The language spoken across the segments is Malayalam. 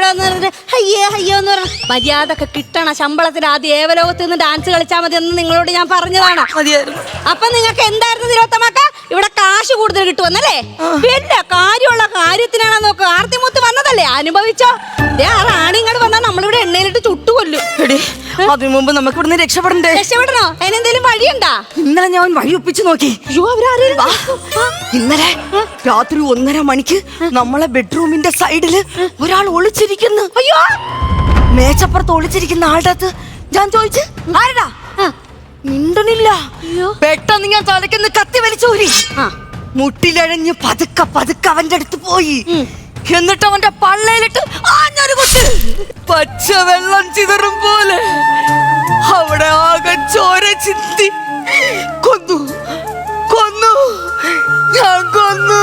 ഇവിടെ വന്ന് അയ്യേ അയ്യോ എന്ന് പറഞ്ഞു. മര്യാദ ഒക്കെ കിട്ടണം. ശമ്പളത്തിന് ആദ്യം ഏവലോകത്ത് നിന്ന് ഡാൻസ് കളിച്ചാൽ മതി എന്ന് നിങ്ങളോട് ഞാൻ പറഞ്ഞതാണ്. അപ്പൊ നിങ്ങൾക്ക് എന്തായിരുന്നു തിരുവത്തമാക്ക ഇവിടെ കാശ് കൂടുതൽ കിട്ടുമെന്നല്ലേ? പിന്നെ കാര്യമുള്ള കാര്യത്തിനാണ് നോക്കുക ആർത്തിമുത്ത് വന്നതല്ലേ? അനുഭവിച്ചോ? ആ റാണി ഇങ്ങോട്ട് വന്നാൽ നമ്മളിവിടെ എണ്ണയിലിട്ട് ചുട്ടുകൊല്ലും എടി അതിനു മുമ്പ് നമുക്ക് ഇവിടുന്ന് രക്ഷപ്പെടണ്ടേ? രക്ഷപ്പെടണോ? അതിനെന്തേലും വഴിയുണ്ടാ? ഇന്നലെ ഞാൻ വഴി ഒപ്പിച്ചു നോക്കി. അയ്യോ അവരാരും. ഇന്നലെ രാത്രി ഒന്നര മണിക്ക് നമ്മളെ ബെഡ്റൂമിന്റെ സൈഡിൽ ഒരാൾ ഒളിച്ചിരിക്കുന്നു. അയ്യോ. മേച്ചപ്പുറത്ത് ഒളിച്ചിരിക്കുന്ന ആളുടെ അടുത്ത് ഞാൻ ചോദിച്ചു ആരടാ? മിണ്ടണില്ല. പെട്ടെന്ന് ഞാൻ തലയ്ക്കുന്ന് കത്തി വലിച്ചൂരി. മുട്ടിലഴഞ്ഞ് പതുക്കെ പതുക്കെ അവന്റെ അടുത്ത് പോയി. എന്നിട്ട് അവന്റെ പള്ളയിലിട്ട് ആഞ്ഞൊരു കുത്ത് പച്ച വെള്ളം ചിതറും പോലെ അവിടെ ആകെ ചോര ചിന്തി. കൊന്നു. കൊന്നു. ഞാൻ കൊന്നു.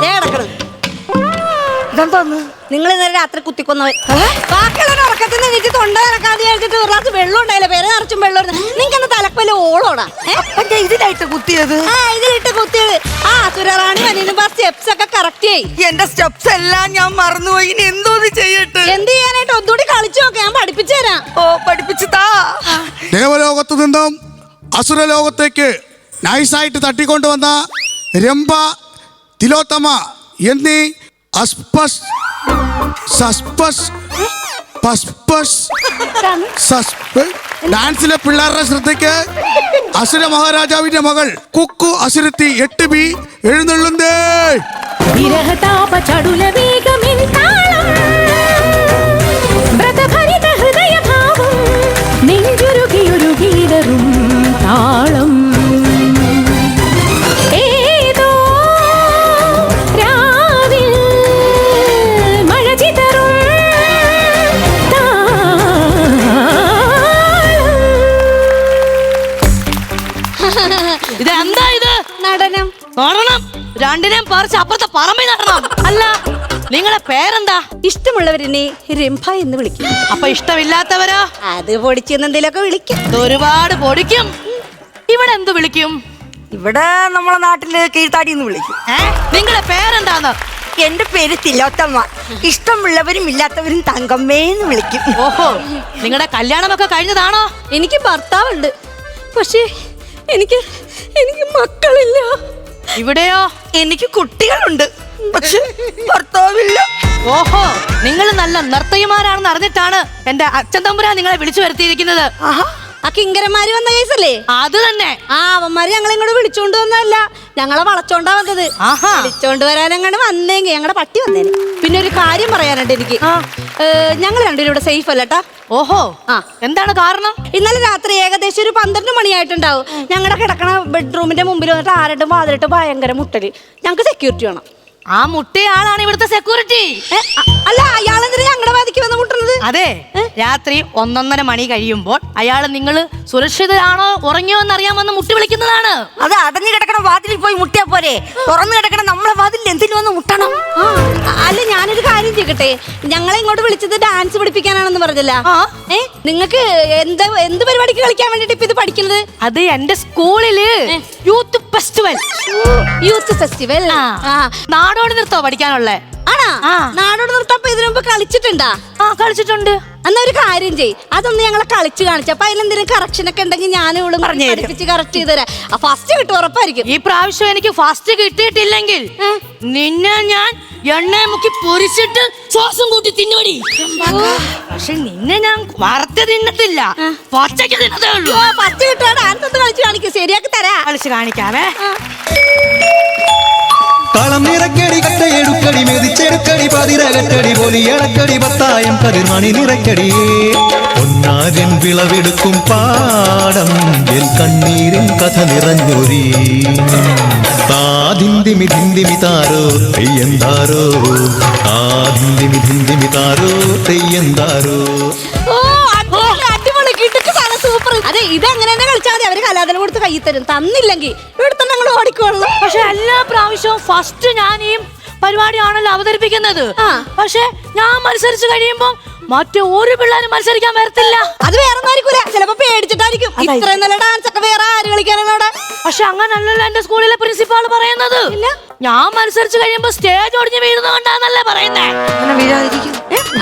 ദേ കിടക്കണ് ഇതെന്താന്ന് നിങ്ങൾ ഇന്നലെ രാത്രി കുത്തിക്കൊന്നവൻ. ബാക്കിയുള്ള ഉറക്കത്തിൽ നിന്ന് എനിക്ക് തൊണ്ട നടക്കാതെ കഴിച്ചിട്ട് ഒരു ഗ്ലാസ് വെള്ളം ഉണ്ടായില്ല? പേര് നിറച്ചും വെള്ളം നിങ്ങൾക്ക് എന്നെ തലക്കല്ല ഓളോടാ? ഏ? അപ്പന്റെ ഇതിലായിട്ട് കുത്തിയത്? ആ ഇതിലിട്ട് കുത്തിയത്. ആ സുരറാണി വന്നിരുമ്പോ സ്റ്റെപ്സ് ഒക്കെ കറക്റ്റ് ചെയ് എന്റെ സ്റ്റെപ്സ് എല്ലാം ഞാൻ മറന്നുപോയി. ഇനി എന്തോന്ന് ചെയ്യട്ടെ? എന്ത് ചെയ്യാനായിട്ട് ഒന്നുകൂടി കളിച്ചു നോക്കെ. ഞാൻ പഠിപ്പിച്ചു തരാം. ഓ പഠിപ്പിച്ചു താ. ദേവലോകത്തു നിന്നും അസുരലോകത്തേക്ക് നൈസായിട്ട് തട്ടിക്കൊണ്ടുവന്ന രംഭ തിലോത്തമ എന്നീ അസ്പസ് സസ്പസ് പസ്പസ് സസ്പ ഡാൻസിലെ പിള്ളേരുടെ ശ്രദ്ധയ്ക്ക് അസുര മഹാരാജാവിന്റെ മകൾ കുക്കു അസുരത്തി എട്ട് ബി എഴുന്നള്ളുന്നേ. വിരഹതാപ ചടുല വേഗമിൻ രണ്ടിനെയും പറിച്ച് അപ്പുറത്തെ പറമ്പിൽ നടണം അല്ല നിങ്ങളെ പേരെന്താ? ഇഷ്ടമുള്ളവരെന്നെ രംഭ എന്ന് വിളിക്കും. അപ്പൊ ഇഷ്ടമില്ലാത്തവരോ? അത് പൊടിച്ചെന്ന് എന്തെങ്കിലുമൊക്കെ വിളിക്കും. ഇത് ഒരുപാട് പൊടിക്കും. ഇവിടെ എന്ത് വിളിക്കും? ഇവിടെ നമ്മളെ നാട്ടിൽ കീഴ്ത്താടി എന്ന് വിളിക്കും. ഏ? നിങ്ങളെ പേരെന്താന്ന്? എന്റെ പേര് തിലോത്തമ്മ. ഇഷ്ടമുള്ളവരും ഇല്ലാത്തവരും തങ്കമ്മേ എന്ന് വിളിക്കും. ഓഹോ നിങ്ങളുടെ കല്യാണമൊക്കെ കഴിഞ്ഞതാണോ? എനിക്ക് ഭർത്താവുണ്ട്. പക്ഷേ എനിക്ക് എനിക്ക് മക്കളില്ല. ഇവിടെയോ? എനിക്ക് കുട്ടികളുണ്ട്. പക്ഷെ ഭർത്താവില്ല. ഓഹോ നിങ്ങൾ നല്ല നർത്തകിമാരാണെന്ന് അറിഞ്ഞിട്ടാണ് എന്റെ അച്ഛൻ തമ്പുരാൻ നിങ്ങളെ വിളിച്ചു വരുത്തിയിരിക്കുന്നത്. ആ കിങ്കരന്മാര് വന്ന കേസല്ലേ? അത് തന്നെ. ആ അവന്മാര് ഞങ്ങളെ ഇങ്ങോട്ട് വിളിച്ചോണ്ട് വന്നതല്ല. ഞങ്ങളെ വളച്ചോണ്ടാ വന്നത്. ആഹാ. വിളിച്ചോണ്ട് വരാൻ അങ്ങോട്ട് വന്നേങ്കി ഞങ്ങളുടെ പട്ടി വന്നേനെ. പിന്നെ ഒരു കാര്യം പറയാനുണ്ട് എനിക്ക്. ഞങ്ങൾ രണ്ടുപേരും ഇവിടെ സേഫ് അല്ലട്ടാ ഓഹോ ആ. എന്താണ് കാരണം? ഇന്നലെ രാത്രി ഏകദേശം ഒരു പന്ത്രണ്ട് മണിയായിട്ടുണ്ടാവും. ഞങ്ങളുടെ കിടക്കണ ബെഡ്റൂമിന്റെ മുമ്പിൽ വന്നിട്ട് ആരുടെ വാതിലിട്ട് ഭയങ്കര മുട്ടൽ. ഞങ്ങൾക്ക് സെക്യൂരിറ്റി വേണം. ആ മുട്ടിയ ആളാണ് ഇവിടുത്തെ സെക്യൂരിറ്റി അല്ല അയാളെന്തിനാ ഞങ്ങളുടെ വാതിക്ക് വന്ന് മുട്ടുന്നത് അതെ രാത്രി ഒന്നൊന്നര മണി കഴിയുമ്പോൾ അയാൾ നിങ്ങൾ സുരക്ഷിതരാണോ ഉറങ്ങിയോ എന്ന് അറിയാൻ വന്ന് മുട്ടി വിളിക്കുന്നതാണ്. അത് അടഞ്ഞു കിടക്കണ വാതിലിൽ പോയി മുട്ടിയാ പോരെ. തുറന്നു കിടക്കണ നമ്മളെ വാതിലിൽ എന്തിനു വന്ന് ചെയ്യട്ടെ ഞങ്ങളെ ഇങ്ങോട്ട് വിളിച്ചത് ഡാൻസ് പഠിപ്പിക്കാനാണെന്ന് പറഞ്ഞില്ല. ഏ? നിങ്ങൾക്ക് എന്ത് എന്ത് പരിപാടിക്ക് കളിക്കാൻ വേണ്ടിട്ട് ഇപ്പൊ ഇത് പഠിക്കുന്നത്? അത് എന്റെ സ്കൂളിൽ യൂത്ത് ഫെസ്റ്റിവൽ. Youth festival. ആ. നാടോടി നൃത്തോ പഠിക്കാനുള്ളേ. ആണാ. നാടോട് നൃത്തം ഇതിനു മുമ്പ് കളിച്ചിട്ടുണ്ടാ? ആ കളിച്ചിട്ടുണ്ട്. എന്നാ ഒരു കാര്യം ചെയ് അതൊന്ന് ഞങ്ങളെ കളിച്ച് കാണിച്ചു. അപ്പൊ അതിലെന്തെങ്കിലും കറക്ഷൻ ഒക്കെ ഉണ്ടെങ്കിൽ ഞാൻ ഇവളും പഠിപ്പിച്ച് കറക്റ്റ് ചെയ്ത് തരാം. ഫസ്റ്റ് കിട്ടും ഉറപ്പായിരിക്കും. ഈ പ്രാവശ്യം എനിക്ക് ഫസ്റ്റ് കിട്ടിയിട്ടില്ലെങ്കിൽ നിന്നെ ഞാൻ എണ്ണയെ മുക്കി പൊരിച്ചിട്ട് ശ്വാസം കൂട്ടി തിന്നുപടി പക്ഷെ നിന്നെ ഞാൻ വറുത്ത് തിന്നത്തില്ല. പച്ചയ്ക്ക് തിന്നതേ ഉള്ളൂ. ഫസ്റ്റ് കിട്ടാൻ അടുത്തൊന്ന് കളിച്ച് കാണിക്കും. ശരിയാക്കി തരാ. കളിച്ച് കാണിക്കാവേ. കളം നിറക്കടി കട്ടയെടുക്കടി മെതിച്ചെടുക്കടി പതിരകറ്റടി പൊലിയടക്കടി പത്തായം കതിർമണി നിറക്കടി പൊന്നാരൻ വിളവെടുക്കും പാടം എൻ കണ്ണീരിൻ കഥ നിറഞ്ഞൊരി താതിന്തിമി ധിന്തിമി താരോ തെയ്യന്താരോ താതിന്തിമി ധിന്തിമി താരോ തെയ്യന്താരോ അതെ ഇത് അങ്ങനെ തന്നെ കളിച്ചാൽ മതി. അവർ കലാതലം കൊടുത്ത് കൈ തരും. തന്നില്ലെങ്കിൽ ഇവിടുത്തെ ഞങ്ങൾ ഓടിക്കോളൂ. പക്ഷെ എല്ലാ പ്രാവശ്യവും ഫസ്റ്റ് ഞാൻ ഈ പരിപാടിയാണല്ലോ അവതരിപ്പിക്കുന്നത്. ആ. പക്ഷെ ഞാൻ മത്സരിച്ചു കഴിയുമ്പോ മറ്റേ ഒരു പിള്ളേരും മത്സരിക്കാൻ വരത്തില്ല. അത് വേറെ ആയിരിക്കൂല ചിലപ്പോ പേടിച്ചിട്ടായിരിക്കും. ഇത്രയും നല്ല ഡാൻസ് ഒക്കെ വേറെ ആര് കളിക്കാനാണ് അവിടെ? പക്ഷെ അങ്ങനല്ലല്ലോ എന്റെ സ്കൂളിലെ പ്രിൻസിപ്പാൾ പറയുന്നത്. ഇല്ല. ഞാൻ മത്സരിച്ചു കഴിയുമ്പോ സ്റ്റേജ് ഒടിഞ്ഞ് വീഴുന്നതുകൊണ്ടാന്നല്ലേ പറയുന്നേ.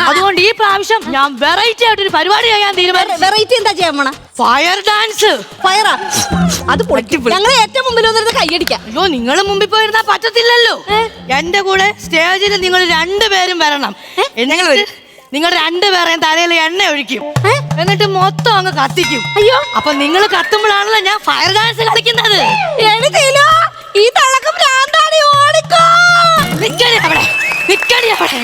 അതുകൊണ്ട് ഈ പ്രാവശ്യം ഞാൻ വെറൈറ്റി ആയിട്ട് ഒരു പരിപാടി ചെയ്യാൻ തീരുമാനിച്ചു. വെറൈറ്റി എന്താ ചെയ്യാൻ പോണ? ഫയർ ഡാൻസ് ഫയറാ അത് പൊളിക്കും ഞങ്ങൾ ഏറ്റവും മുമ്പിൽ വന്നിരുന്ന് കൈയടിക്കാം അയ്യോ നിങ്ങൾ മുമ്പിൽ പോയിരുന്നാ പറ്റത്തില്ലല്ലോ. എന്റെ കൂടെ സ്റ്റേജിൽ നിങ്ങൾ രണ്ടുപേരും വരണം. ഞങ്ങൾ നിങ്ങൾ രണ്ടുപേരെയും തലയിൽ എണ്ണ ഒഴിക്കും. എന്നിട്ട് മൊത്തം അങ്ങ് കത്തിക്കും. അയ്യോ. അപ്പൊ നിങ്ങൾ കത്തുമ്പോഴാണല്ലോ ഞാൻ ഫയർ ഡാൻസ് കളിക്കുന്നത്. ഈ തളക്കം നിക്കടി അവിടെ. നിക്കടി അവിടെ.